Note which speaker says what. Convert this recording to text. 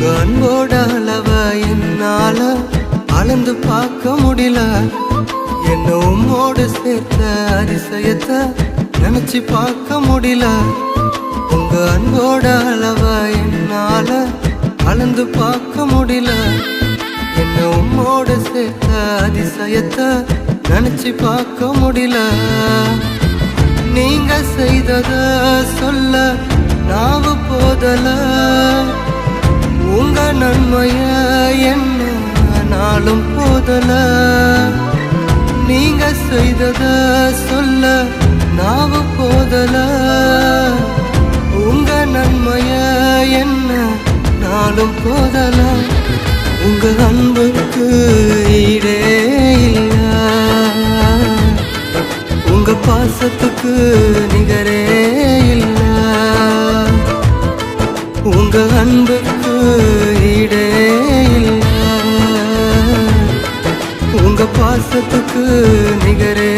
Speaker 1: உங்க அன்போட அளவ என்னால அளந்து பார்க்க முடியல. என்ன உம்மோடு சேர்த்த அதிசயத்தை நினைச்சு பார்க்க முடியல. உங்க அன்போட அளவ என்னால அளந்து பார்க்க முடியல. என்ன உம்மோடு சேர்த்த அதிசயத்தை நினைச்சு பார்க்க முடியல. நீங்க செய்தத சொல்ல நாவு போதல. நன்மைய என்ன நாளும் போதல. நீங்க செய்தத சொல்ல நாவு போதல. உங்க நன்மைய என்ன நாளும் போதல. உங்க அன்புக்கு ஈடே இல்ல. உங்க பாசத்துக்கு நிகரே இல்ல. உங்க அன்புக்கு உங்க பாசத்துக்கு நிகரே.